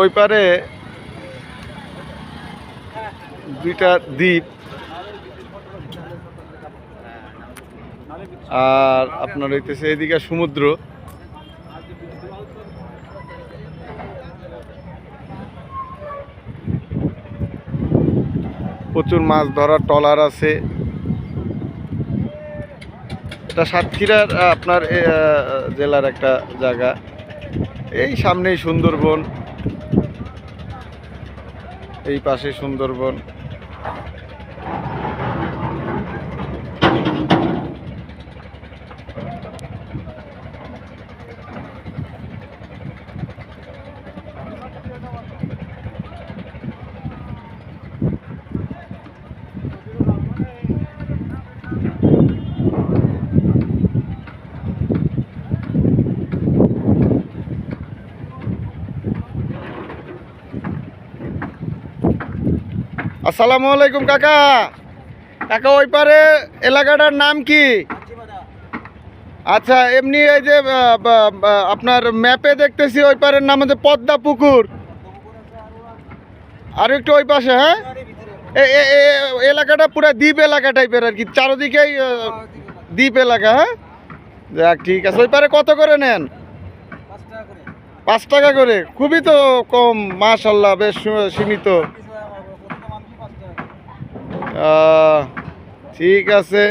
ওই পারে দুইটা দ্বীপ। আর আপনার হইতেছে এদিকে সমুদ্র। প্রচুর মাছ ধরার ট্রলার আছে। এটা সাতক্ষীরার আপনার জেলার একটা জায়গা। এই সামনেই সুন্দরবন। এই পাশে সুন্দরবন। আসসালামু আলাইকুম, কাকা। কাকা, ওই পারে এলাকাটার নাম কি? আচ্ছা এমনি এই যে আপনার ম্যাপে দেখতেছি ওই পারের নাম হচ্ছে পদ্মা পুকুর। আর একটু ওই পাশে হ্যাঁ? এলাকাটা পুরো দ্বীপ এলাকা টাইপের আর কি, চারোদিকেই দ্বীপ এলাকা হ্যাঁ? যাক, ঠিক আছে। ওই পারে কত করে নেন? পাঁচ টাকা করে। খুবই তো কম, মাশাল্লাহ, বেশ সীমিত। ঠিক আছে।